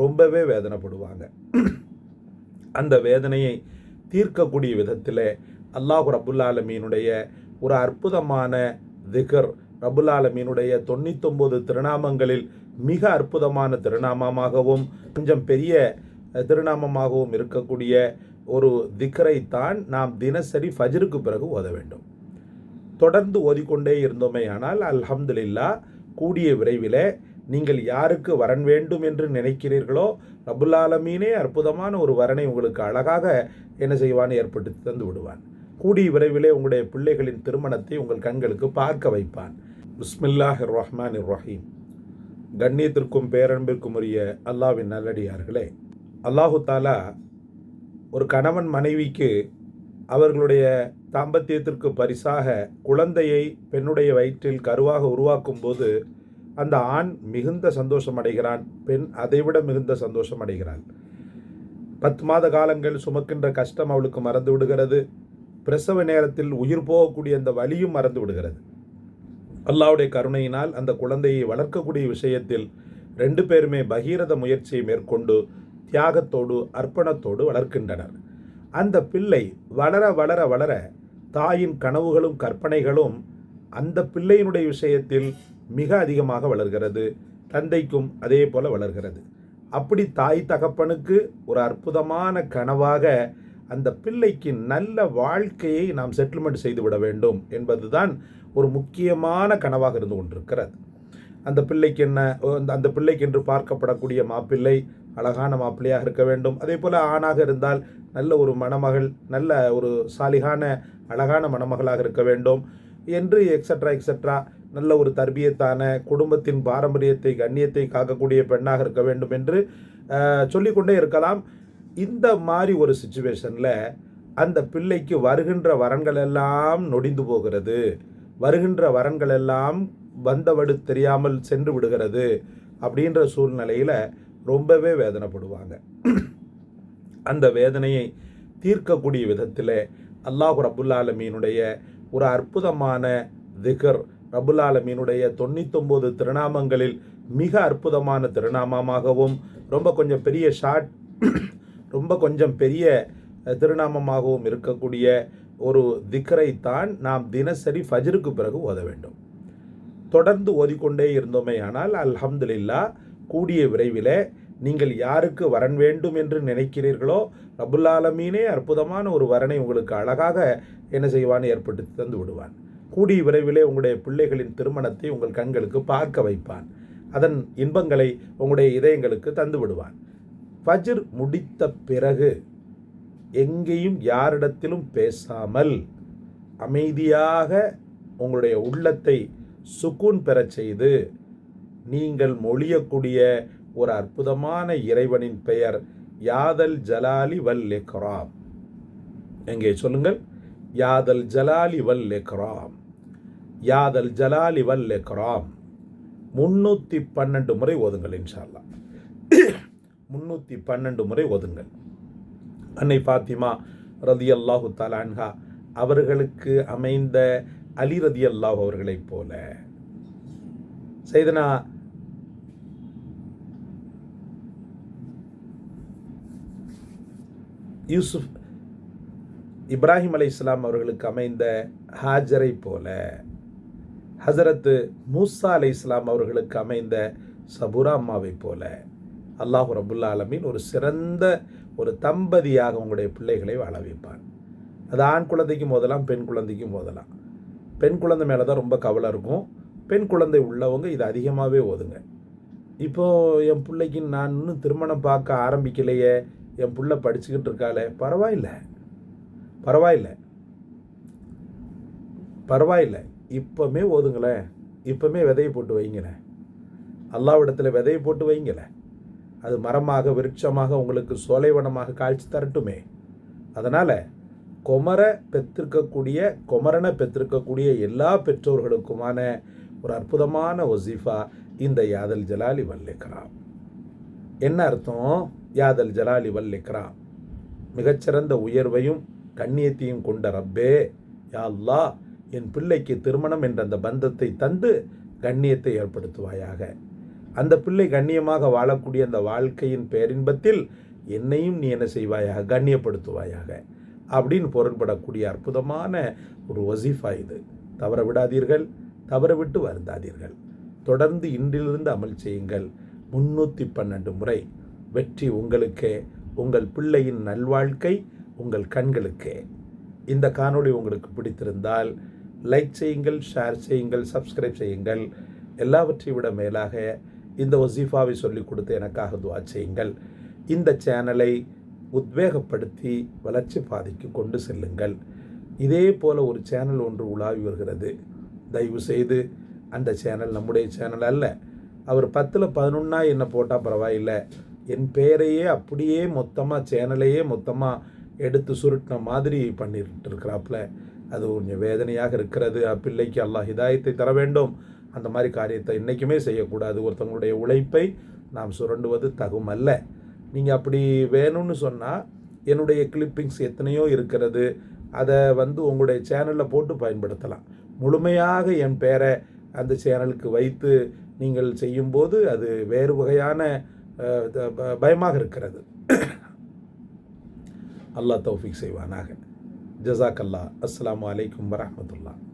ரொம்பவே வேதனைப்படுவாங்க. அந்த வேதனையை தீர்க்கக்கூடிய விதத்தில் அல்லாஹு ரபுல்லாலமீனுடைய ஒரு அற்புதமான திகர் ரபுல்லாலமீனுடைய தொண்ணூத்தொம்பது திருநாமங்களில் மிக அற்புதமான திருநாமமாகவும் கொஞ்சம் பெரிய திருநாமமாகவும் இருக்கக்கூடிய ஒரு திக்கரை தான் நாம் தினசரி ஃபஜ்ருக்கு பிறகு ஓத வேண்டும். தொடர்ந்து ஓதிக்கொண்டே இருந்தோமே ஆனால் அல்ஹம்துலில்லா கூடிய விரைவில் நீங்கள் யாருக்கு வரன் வேண்டும் என்று நினைக்கிறீர்களோ ரபுல் ஆலமீனே அற்புதமான ஒரு வரனை உங்களுக்கு அழகாக என்ன செய்வான்? ஏற்படுத்தி தந்து விடுவான். கூடிய விரைவிலே உங்களுடைய பிள்ளைகளின் திருமணத்தை உங்கள் கண்களுக்கு பார்க்க வைப்பான். பிஸ்மில்லாஹ் ரஹ்மான் ரஹீம். கண்ணியத்திற்கும் பேரன்பிற்கும் உரிய அல்லாவின் நல்லடியார்களே அல்லாஹு தாலா ஒரு கணவன் மனைவிக்கு அவர்களுடைய தாம்பத்தியத்திற்கு பரிசாக குழந்தையை பெண்ணுடைய வயிற்றில் கருவாக உருவாக்கும் போது அந்த ஆண் மிகுந்த சந்தோஷம் அடைகிறான் பெண் அதைவிட மிகுந்த சந்தோஷம் அடைகிறாள் பத்து மாத காலங்கள் சுமக்கின்ற கஷ்டம் அவளுக்கு மறந்து விடுகிறது. பிரசவ நேரத்தில் உயிர் போகக்கூடிய அந்த வலியும் மறந்து விடுகிறது. அல்லாவுடைய கருணையினால் அந்த குழந்தையை வளர்க்கக்கூடிய விஷயத்தில் ரெண்டு பேருமே பகீரத முயற்சியை மேற்கொண்டு தியாகத்தோடு அர்ப்பணத்தோடு வளர்க்கின்றனர். அந்த பிள்ளை வளர வளர வளர தாயின் கனவுகளும் கற்பனைகளும் அந்த பிள்ளையினுடைய விஷயத்தில் மிக அதிகமாக வளர்கிறது. தந்தைக்கும் அதே போல் வளர்கிறது. அப்படி தாய் தகப்பனுக்கு ஒரு அற்புதமான கனவாக அந்த பிள்ளைக்கு நல்ல வாழ்க்கையை நாம் செட்டில்மெண்ட் செய்துவிட வேண்டும் என்பதுதான் ஒரு முக்கியமான கனவாக இருந்து கொண்டிருக்கிறது. அந்த பிள்ளைக்கு என்ன அந்த- அந்த பிள்ளைக்கு என்று பார்க்கப்படக்கூடிய மாப்பிள்ளை அழகான மாப்பிள்ளையாக இருக்க வேண்டும். அதே போல் ஆணாக இருந்தால் நல்ல ஒரு மணமகள் நல்ல ஒரு சாலிகான அழகான மணமகளாக இருக்க வேண்டும் என்று எக்ஸட்ரா எக்ஸட்ரா நல்ல ஒரு தர்பியத்தான குடும்பத்தின் பாரம்பரியத்தை கண்ணியத்தை காக்கக்கூடிய பெண்ணாக இருக்க வேண்டும் என்று சொல்லிக்கொண்டே இருக்கலாம். இந்த மாதிரி ஒரு சுச்சுவேஷனில் அந்த பிள்ளைக்கு வருகின்ற வரன்கள் எல்லாம் நொடிந்து போகிறது. வருகின்ற வரன்கள் எல்லாம் வந்தவடு தெரியாமல் சென்று விடுகிறது அப்படின்ற சூழ்நிலையில் ரொம்பவே வேதனைப்படுவாங்க. அந்த வேதனையை தீர்க்கக்கூடிய விதத்தில் அல்லாஹு ரபுல்லாலமீனுடைய ஒரு அற்புதமான திகர் ரபுல் ஆலமீனுடைய தொண்ணூத்தொம்பது திருநாமங்களில் மிக அற்புதமான திருநாமமாகவும் ரொம்ப கொஞ்சம் பெரிய ஷார்ட் ரொம்ப கொஞ்சம் பெரிய திருநாமமாகவும் இருக்கக்கூடிய ஒரு திக்கரை தான் நாம் தினசரி ஃபஜ்ருக்கு பிறகு ஓத வேண்டும். தொடர்ந்து ஓதிக்கொண்டே இருந்தோமே ஆனால் அல்ஹம்துலில்லா கூடிய விரைவிலே நீங்கள் யாருக்கு வரன் வேண்டும் என்று நினைக்கிறீர்களோ ரபுல் ஆலமீனே அற்புதமான ஒரு வரனை உங்களுக்கு அழகாக என்ன செய்வான் ஏற்படுத்தி தந்து விடுவான். கூடிய விரைவிலே உங்களுடைய பிள்ளைகளின் திருமணத்தை உங்கள் கண்களுக்கு பார்க்க வைப்பான். அதன் இன்பங்களை உங்களுடைய இதயங்களுக்கு தந்து விடுவான். ஃபஜிர் முடித்த பிறகு எங்கேயும் யாரிடத்திலும் பேசாமல் அமைதியாக உங்களுடைய உள்ளத்தை சுக்கூன் பெறச் செய்து நீங்கள் மொழியக்கூடிய ஒரு அற்புதமான இறைவனின் பெயர் யாதல் ஜலாலி வல் லெக்ராம் எங்கே சொல்லுங்கள்? யாதல் ஜலாலி வல் லெக்ராம் யாதல் ஜலாலி வல் எக்ராம் முன்னூற்றி பன்னெண்டு முறை ஓதுங்கள் இன்ஷால்லா முன்னூற்றி பன்னெண்டு முறை ஓதுங்கள். அன்னை ஃபாத்திமா ரதி அல்லாஹு தலான்ஹா அவர்களுக்கு அமைந்த அலி ரதி அல்லாஹ் அவர்களைப் போல. செய்தனா யூசுப் இப்ராஹிம் அலை இஸ்லாம் அவர்களுக்கு அமைந்த ஹாஜரை போல. ஹசரத்து மூசா அலை இஸ்லாம் அவர்களுக்கு அமைந்த சபுரா அம்மாவை போல அல்லாஹு ரபுல்லா அலமின் ஒரு சிறந்த ஒரு தம்பதியாக உங்களுடைய பிள்ளைகளை வாழ வைப்பான். அது ஆண் குழந்தைக்கும் போதலாம் பெண் குழந்தைக்கும் போதலாம். பெண் குழந்தை மேலே தான் ரொம்ப கவலை இருக்கும். பெண் குழந்தை உள்ளவங்க இது அதிகமாகவே ஓதுங்க. இப்போது என் பிள்ளைக்கு நான் இன்னும் திருமணம் பார்க்க ஆரம்பிக்கலையே என் பிள்ளை படிச்சுக்கிட்டு இருக்காளே பரவாயில்ல. பரவாயில்ல. பரவாயில்ல. இப்போமே ஓதுங்களேன் இப்போமே விதையை போட்டு வைங்களேன் அல்லாவிடத்தில் விதையை போட்டு வைங்களேன் அது மரமாக விருட்சமாக உங்களுக்கு சோலைவனமாக காய்ச்சி தரட்டுமே. அதனால் குமர பெற்றிருக்கக்கூடிய குமரனை பெற்றிருக்கக்கூடிய எல்லா பெற்றோர்களுக்குமான ஒரு அற்புதமான ஒசிஃபா இந்த யாதல் ஜலாலி வல்லிக்கிறான் என்ன அர்த்தம்? யாதல் ஜலாலி வல்லிக்கிறான் மிகச்சிறந்த உயர்வையும் கண்ணியத்தையும் கொண்ட ரப்பே. யா அல்லா என் பிள்ளைக்கு திருமணம் என்ற அந்த பந்தத்தை தந்து கண்ணியத்தை ஏற்படுத்துவாயாக. அந்த பிள்ளை கண்ணியமாக வாழக்கூடிய அந்த வாழ்க்கையின் பேரின்பத்தில் என்னையும் நீ என்ன செய்வாயாக? கண்ணியப்படுத்துவாயாக. அப்படின்னு பொருள்படக்கூடிய அற்புதமான ஒரு வசீஃபா இது. தவற விடாதீர்கள் தவற விட்டு வருந்தாதீர்கள். தொடர்ந்து இன்றிலிருந்து அமல் செய்யுங்கள். முன்னூற்றி பன்னெண்டு முறை. வெற்றி உங்களுக்கே உங்கள் பிள்ளையின் நல்வாழ்க்கை உங்கள் கண்களுக்கே. இந்த காணொளி உங்களுக்கு பிடித்திருந்தால் லைக் செய்யுங்கள் ஷேர் செய்யுங்கள் சப்ஸ்கிரைப் செய்யுங்கள். எல்லாவற்றை விட மேலாக இந்த வசீஃபாவை சொல்லிக் கொடுத்து எனக்காக துவா செய்யுங்கள். இந்த சேனலை உத்வேகப்படுத்தி வளர்ச்சி பாதைக்கு கொண்டு செல்லுங்கள். இதே போல் ஒரு சேனல் ஒன்று உலாவி வருகிறது. தயவு செய்து அந்த சேனல் நம்முடைய சேனல் அல்ல. அவர் பத்தில் பதினொன்னா என்ன போட்டால் பரவாயில்லை. என் பெயரையே அப்படியே மொத்தமாக சேனலையே மொத்தமாக எடுத்து சுருட்டின மாதிரி பண்ணிட்டு இருக்கிறாப்புல. அது கொஞ்சம் வேதனையாக இருக்கிறது. அப்பிள்ளைக்கு அல்லாஹ் ஹிதாயத்தை தர வேண்டும். அந்த மாதிரி காரியத்தை இன்றைக்குமே செய்யக்கூடாது. ஒருத்தவங்களுடைய உழைப்பை நாம் சுரண்டுவது தகுமல்ல. நீங்கள் அப்படி வேணும்னு சொன்னால் என்னுடைய கிளிப்பிங்ஸ் எத்தனையோ இருக்கிறது. அதை வந்து உங்களுடைய சேனலில் போட்டு பயன்படுத்தலாம். முழுமையாக என் பேரை அந்த சேனலுக்கு வைத்து நீங்கள் செய்யும்போது அது வேறு வகையான பயமாக இருக்கிறது. அல்லாஹ் தௌஃபிக் செய்வானாக. جزاك الله. السلام عليكم ورحمة الله.